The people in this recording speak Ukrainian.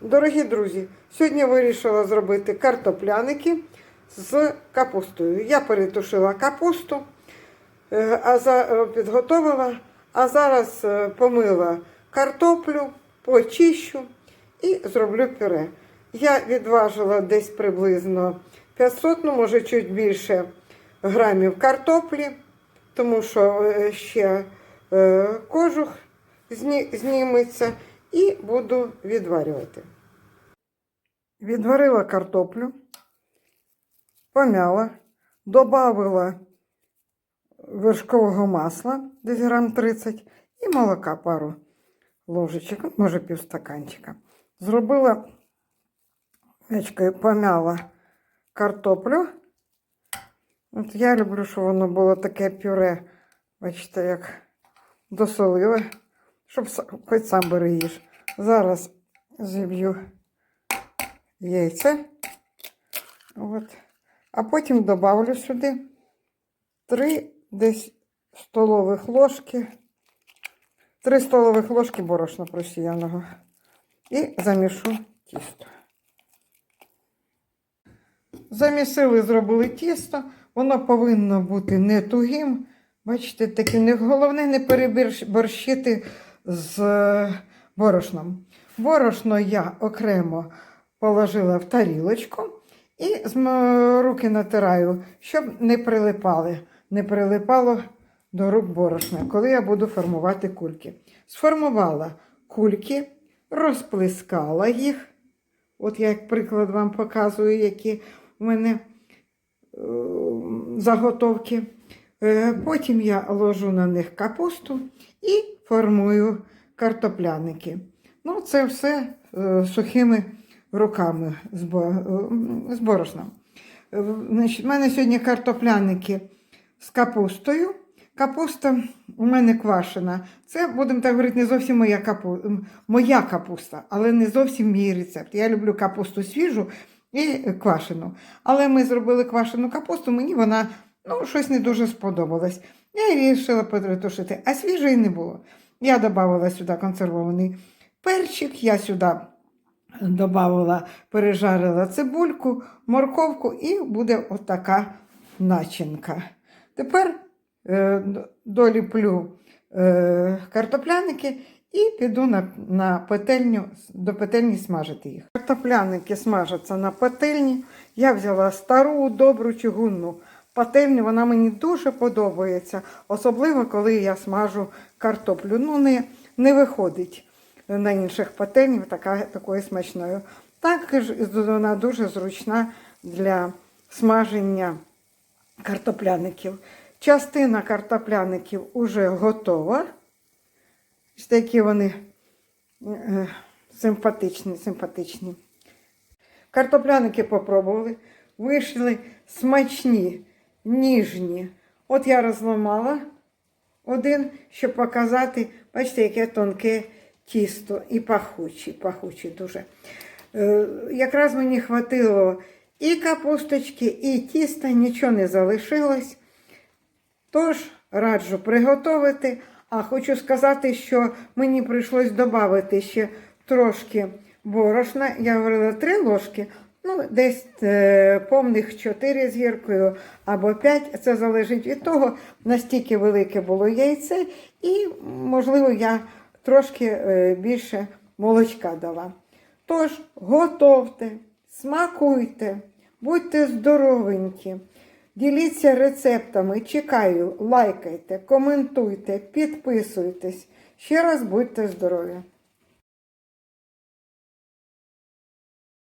Дорогі друзі, сьогодні я вирішила зробити картопляники з капустою. Я перетушила капусту, е, а е, підготовила, а зараз е, помила картоплю, почищу і зроблю пюре. Я відважила десь приблизно 500, ну може чуть більше грамів картоплі, тому що ще кожух зніметься і буду відварювати. Відварила картоплю, помяла, додавила вершкового масла, десь грам 30, і молока пару ложечок, ну, може півстаканчика. Зробила вечкою, помяла картоплю. От я люблю, щоб воно було таке пюре, бачите, як досолила, щоб хоч сам бери їж. Зараз зіб'ю яйця. От. А потім добавлю сюди 3 десь столових ложки, 3 столових ложки борошна просіяного. І замішу тісто. Замісили, зробили тісто. Воно повинно бути не тугим. Бачите, таке головне не переборщити з борошном. Борошно я окремо положила в тарілочку і руки натираю, щоб не прилипали, не прилипало до рук борошна, коли я буду формувати кульки. Сформувала кульки, розплескала їх. От я як приклад вам показую, які в мене е, заготовки. Е, Потім я ложу на них капусту і формую картопляники. Ну, це все е, сухими руками з, бо, з борошном. У мене сьогодні картопляники з капустою. Капуста у мене квашена. Це, будемо так говорити, не зовсім моя, капу... моя капуста, але не зовсім мій рецепт. Я люблю капусту свіжу і квашену. Але ми зробили квашену капусту, мені вона ну, щось не дуже сподобалось. Я її вирішила перетушити, а свіжої не було. Я додавала сюди консервований перчик, я сюди додавала, пережарила цибульку, морковку і буде отака начинка. Тепер е, доліплю е, картопляники і піду на, на петельню, до петельні смажити їх. Картопляники смажаться на петельні. Я взяла стару, добру чугунну пательню, вона мені дуже подобається, особливо коли я смажу картоплю. Ну, не, не виходить на інших пательнях така, такою смачною. Також вона дуже зручна для смаження картопляників. Частина картопляників уже готова. Такі вони е, симпатичні, симпатичні. Картопляники попробували, вийшли смачні, ніжні. От я розламала один, щоб показати, бачите, яке тонке тісто і пахучі, пахучі дуже. Е, якраз мені хватило і капусточки, і тіста, нічого не залишилось. Тож раджу приготувати. А хочу сказати, що мені прийшлось додати ще трошки борошна. Я говорила три ложки, ну, десь е, повних 4 з гіркою або 5. Це залежить від того, настільки велике було яйце, і, можливо, я трошки е, більше молочка дала. Тож, готовте, смакуйте, будьте здоровенькі. Діліться рецептами, чекаю, лайкайте, коментуйте, підписуйтесь. Ще раз будьте здорові!